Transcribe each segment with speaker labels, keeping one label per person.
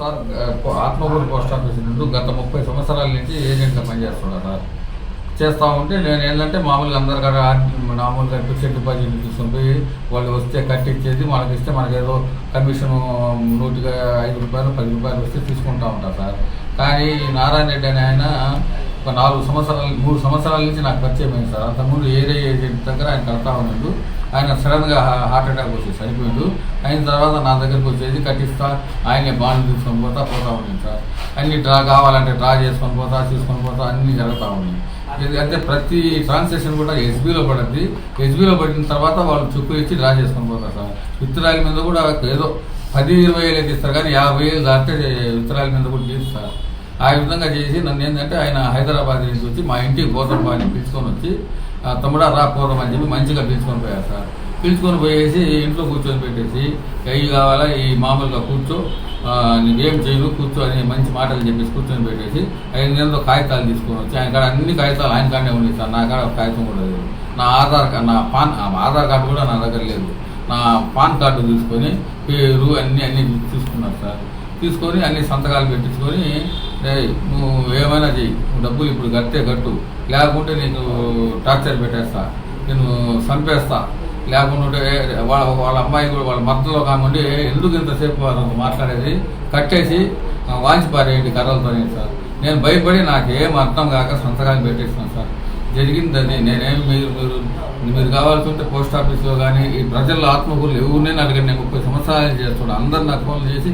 Speaker 1: Sir Atmakur post office నుండి గత ముప్పై సంవత్సరాల నుంచి ఏజెంట్గా పనిచేస్తున్నా సార్. చేస్తూ ఉంటే నేను ఏంటంటే మామూలుగా అందరు కూడా మామూలుగా ఫిక్స్డ్ డిపాజిట్ తీసుకొని వాళ్ళు వస్తే కట్టించేది మనకి ఇస్తే మనకి ఏదో కమిషన్ నూటిగా ఐదు రూపాయలు పది రూపాయలు వస్తే తీసుకుంటూ ఉంటా సార్. కానీ నారాయణ రెడ్డి అనే ఆయన ఒక నాలుగు సంవత్సరాల మూడు సంవత్సరాల నుంచి నాకు పరిచయం అయింది సార్. అంతకుముందు ఏరియా ఏజెంట్ దగ్గర ఆయన కడతా ఉన్నాడు. ఆయన సడన్గా హార్ట్ అటాక్ వచ్చి చనిపోయాడు. అయిన తర్వాత నా దగ్గరకు వచ్చేది కట్టిస్తా ఆయనే బాండ్ తీసుకొని పోతా పోతా ఉన్నాను సార్. అన్ని డ్రా కావాలంటే డ్రా చేసుకొని పోతా తీసుకొని పోతా అన్నీ జరుగుతూ ఉన్నాయి. ఎందుకంటే అంటే ప్రతి ట్రాన్సాక్షన్ కూడా ఎస్బీలో పడింది. ఎస్బీలో పడిన తర్వాత వాళ్ళు చుక్కు ఇచ్చి డ్రా చేసుకొని పోతారు సార్. విత్తనాల మీద కూడా ఏదో పది ఇరవై వేలు అయితే ఇస్తారు కానీ యాభై వేలు దాటితే విత్తనాల మీద కూడా తీస్తారు ఆ విధంగా చేసి నన్ను ఏంటంటే ఆయన హైదరాబాద్ నుంచి వచ్చి మా ఇంటికి పోతాం అని పిలుచుకొని వచ్చి తమ్ముడా రా పోదాం అని చెప్పి మంచిగా పిలుచుకొని పోయారు సార్. పిలుచుకొని పోయేసి ఇంట్లో కూర్చొని పెట్టేసి అవి కావాలా? ఈ మామూలుగా కూర్చో. ఆ, చేయను కూర్చో అని మంచి మాటలు చెప్పేసి కూర్చొని పెట్టేసి ఐదు నెలల్లో కాగితాలు తీసుకొని వచ్చి ఆయన కాడ అన్ని కాగితాలు ఆయన కాడనే ఉన్నాయి సార్. నా కాడ కాగితం కూడా లేదు. నా ఆధార్ కార్డు నా పాన్ ఆధార్ కార్డు కూడా నా దగ్గర లేదు. నా పాన్ కార్డు తీసుకొని పేరు అన్నీ అన్ని తీసుకున్నారు సార్. తీసుకొని అన్ని సంతకాలు పెట్టించుకొని రే నువ్వు ఏమైనా చెయ్యి. డబ్బులు ఇప్పుడు కట్టే కట్టు. లేకుంటే నేను టార్చర్ పెట్టేస్తా. నేను చంపేస్తా. లేకుంటే వాళ్ళ వాళ్ళ అమ్మాయి కూడా వాళ్ళ మద్దతులో కాకుండా ఎందుకు ఇంతసేపు వాళ్ళు మాట్లాడేది? కట్టేసి వాంచి పారేయండి కర్రలతో సార్. నేను భయపడి నాకేం అర్థం కాక సంతకాలు పెట్టేస్తున్నాను సార్. జరిగిందని నేనేమి మీరు మీరు మీరు కావాల్సి పోస్ట్ ఆఫీస్లో కానీ ఈ ప్రజల ఆత్మకూరులు ఎవరినే అడగండి. నేను ముప్పై సంవత్సరాలు చేస్తున్నాడు అందరు నాకు ఫోన్లు చేసి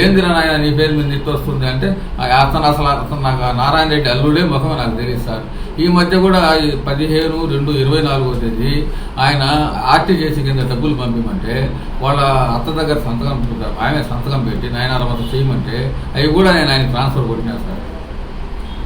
Speaker 1: ఏంది నాయన నీ పేరు మీద ఇట్టు వస్తుంది? అంటే ఆ అతను అసలు అతను నాకు నారాయణ రెడ్డి అల్లుడే ముఖం నాకు తెలియదు సార్. ఈ మధ్య కూడా పదిహేను రెండు ఇరవై నాలుగో తేదీ ఆయన ఆర్టీ చేసి కింద డబ్బులు పంపిమంటే వాళ్ళ అత్త దగ్గర సంతకం పెట్టారు. ఆయన సంతకం పెట్టి నాయన మొత్తం చేయమంటే అవి కూడా నేను ఆయన ట్రాన్స్ఫర్ కొట్టినా సార్.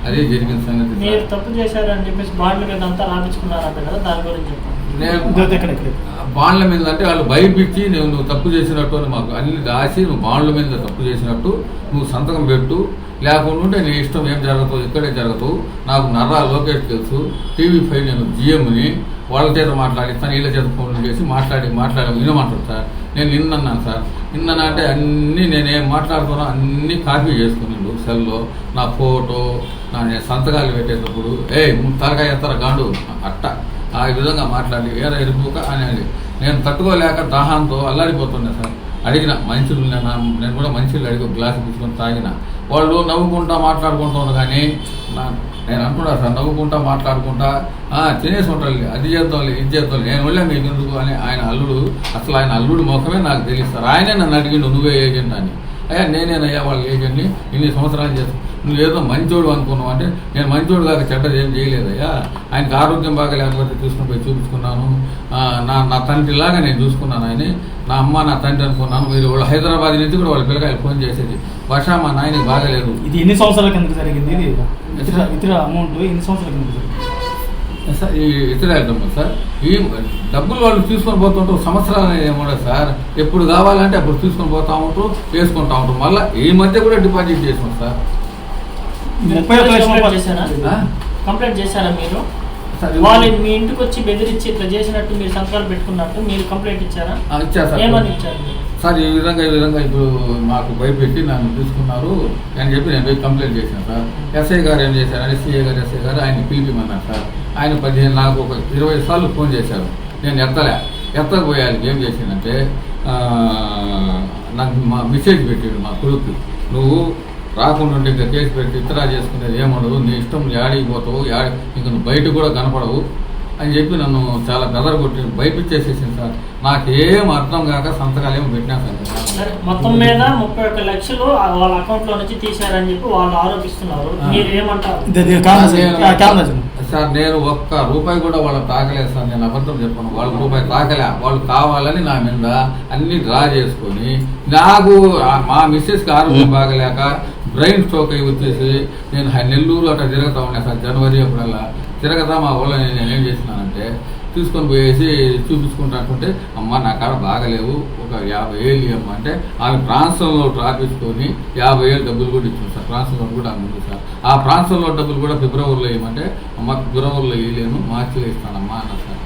Speaker 1: అదే జరిగిన సంగతి.
Speaker 2: మీరు. తప్పు చేశారని చెప్పేసి బాండ్ల మీద అంతా రాపించుకున్నారంట కదా దాని గురించి చెప్పండి.
Speaker 1: నేను. బాండ్ల మీద అంటే వాళ్ళు భయపించి నువ్వు నువ్వు తప్పు చేసినట్టు అని మాకు అన్ని రాసి నువ్వు బాండ్ల మీద తప్పు చేసినట్టు నువ్వు సంతకం పెట్టు. లేకుండా ఉంటే నీ ఇష్టం ఏం జరగదు ఇక్కడే జరగదు. నాకు నర్రా లోకేష్ తెలుసు. టీవీ ఫైవ్ నేను జిఎంని వాళ్ళ చేత మాట్లాడిస్తాను వీళ్ళ చేత ఫోన్లు చేసి మాట్లాడి మాట్లాడి వినమంటారు సార్. నేను నిన్నన్నాను సార్. నిన్న అంటే అన్నీ నేనేం మాట్లాడుతున్నా అన్నీ కాపీ చేసుకున్నాడు సెల్లో. నా ఫోటో నేను సంతకాలు పెట్టేటప్పుడు ఏ త్వరగా ఎత్తర గాండు? అట్ట. ఆ విధంగా మాట్లాడి ఏరా ఎరుపుక అనేది నేను తట్టుకోలేక దాహంతో అల్లాడిపోతున్నా సార్. అడిగిన మనుషులు నేను నేను కూడా మనుషులు అడిగి గ్లాస్ తీసుకొని తాగిన. వాళ్ళు నవ్వుకుంటా మాట్లాడుకుంటాను కానీ నా నేను అనుకున్నా సార్ నవ్వుకుంటా మాట్లాడుకుంటా తినేసి ఉంటారు అది చేద్దాం ఇది చేద్దాం నేను వెళ్ళా మీకు ఎందుకు? అని ఆయన అల్లుడు అసలు ఆయన అల్లుడు ముఖమే నాకు తెలుస్తారు ఆయనే నన్ను అడిగిండు నువ్వే ఏజెంట్ అని. అయ్యా నేనేనయ్యా వాళ్ళ ఏజెంట్ని ఇన్ని సంవత్సరాలు చేస్తాను నువ్వు ఏదో మంచోడు అనుకున్నావు అంటే నేను మంచోడు కాక చెడ్డది ఏం చేయలేదయ్యా. ఆయనకి ఆరోగ్యం బాగా లేకపోతే తీసుకుని పోయి చూపించుకున్నాను. నా నా తండ్రిలాగా నేను చూసుకున్నాను ఆయన నా అమ్మ నా తండ్రి అనుకున్నాను. మీరు వాళ్ళు హైదరాబాద్ నుంచి కూడా వాళ్ళ పిల్లకాయలు ఫోన్ చేసేది. వర్ష మా నాయనకి బాగలేదు
Speaker 3: ఇది ఎన్ని సంవత్సరాల కిందకి జరిగింది ఇది? ఇతర ఇతర అమౌంట్ ఎన్ని సంవత్సరాల జరిగింది?
Speaker 1: సార్ ఈ ఇతర డబ్బులు సార్. ఈ డబ్బులు వాళ్ళు తీసుకొని పోతుంటారు సంవత్సరాలు ఏమన్నా సార్. ఎప్పుడు కావాలంటే అప్పుడు తీసుకొని పోతా ఉంటారు వేసుకుంటా ఉంటారు. మళ్ళీ ఈ మధ్య కూడా డిపాజిట్ చేసాం సార్.
Speaker 3: ముప్పై లక్షల
Speaker 2: కంప్లైంట్ చేశారా? మీరు? వాళ్ళు మీ ఇంటికి వచ్చి బెదిరించి ఇట్లా చేసినట్టు మీరు సంతకాలు పెట్టుకున్నట్టు మీరు కంప్లైంట్ ఇచ్చారా? ఏమని ఇచ్చారు?
Speaker 1: సార్ ఈ విధంగా ఈ విధంగా ఇప్పుడు మాకు భయపెట్టి నన్ను తీసుకున్నారు అని చెప్పి నేను పోయి కంప్లైంట్ చేశాను సార్. ఎస్ఐ గారు ఏం చేశారు సిఐ గారు ఎస్ఐ గారు ఆయన పిలిపిమన్నారు సార్. ఆయన పదిహేను నాకు ఒక ఇరవై సార్లు ఫోన్ చేశారు. నేను ఎత్తలే. ఎత్తకపోయాలి ఏం చేసిందంటే నాకు మా మెసేజ్ పెట్టాడు మా కొడుకు నువ్వు రాకుండా ఉంటే ఇంకా కేసు పెట్టి ఇతరా చేసుకునేది ఏముండదు. నీ ఇష్టం యాడికి పోతావు యాడి ఇంక నువ్వు బయట కూడా కనపడవు అని చెప్పి నన్ను చాలా బెదర్ కొట్టి భయపించేసేసింది సార్. నాకేం అర్థం కాక సంతకాలు ఏమో పెట్టినా సార్.
Speaker 2: సరే, మొత్తం మీద ముప్పై ఒక్క లక్షలు వాళ్ళ అకౌంట్లో నుంచి తీశారని చెప్పి వాళ్ళు ఆరోపిస్తున్నారు.
Speaker 1: సార్ నేను ఒక్క రూపాయి కూడా వాళ్ళు తాకలేదు సార్. నేను అబద్ధం చెప్పాను. వాళ్ళు రూపాయి తాకలే. వాళ్ళు కావాలని నా మీద అన్ని డ్రా చేసుకొని నాకు మా మిస్సెస్కి ఆరోగ్యం బాగలేక బ్రెయిన్ స్ట్రోక్ అయి వచ్చేసి నేను హై- నెల్లూరు అట్లా తిరగతా ఉన్నా సార్ జనవరి అప్పుడల్లా తిరగతా మా ఊళ్ళో నేను నేనేం చేసినానంటే తీసుకొని పోయేసి చూపించుకుంటానుకుంటే అమ్మ నా కాడ బాగలేవు ఒక యాభై ఏళ్ళు ఇవ్వమ్మ అంటే ఆమె ప్రాంతంలో రాపించుకొని యాభై ఏళ్ళు డబ్బులు కూడా ఇచ్చాం సార్ ట్రాన్స్ఫర్ కూడా ఆమె ఉంది సార్. ఆ ప్రాంతంలో డబ్బులు కూడా ఫిబ్రవరిలో ఇవ్వమంటే అమ్మ ఫిబ్రవరిలో వేయలేను మార్చిలో ఇస్తానమ్మా అన్న సార్.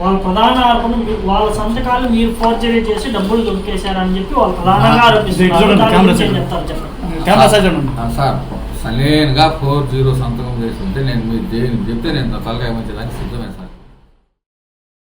Speaker 2: వాళ్ళ ప్రధాన ఆరోపణ వాళ్ళ సంతకాలు మీరు ఫోర్జరీ చేసి డబ్బులు దొరికేశారని చెప్పి వాళ్ళు ప్రధానంగా ఆరోపిస్తున్నారు.
Speaker 1: సార్ సలేన్గా ఫోర్ జీరో సంతకం చేస్తుంటే నేను మీరు దేని చెప్తే నేను తలకాయ మంచిదానికి సిద్ధమే సార్.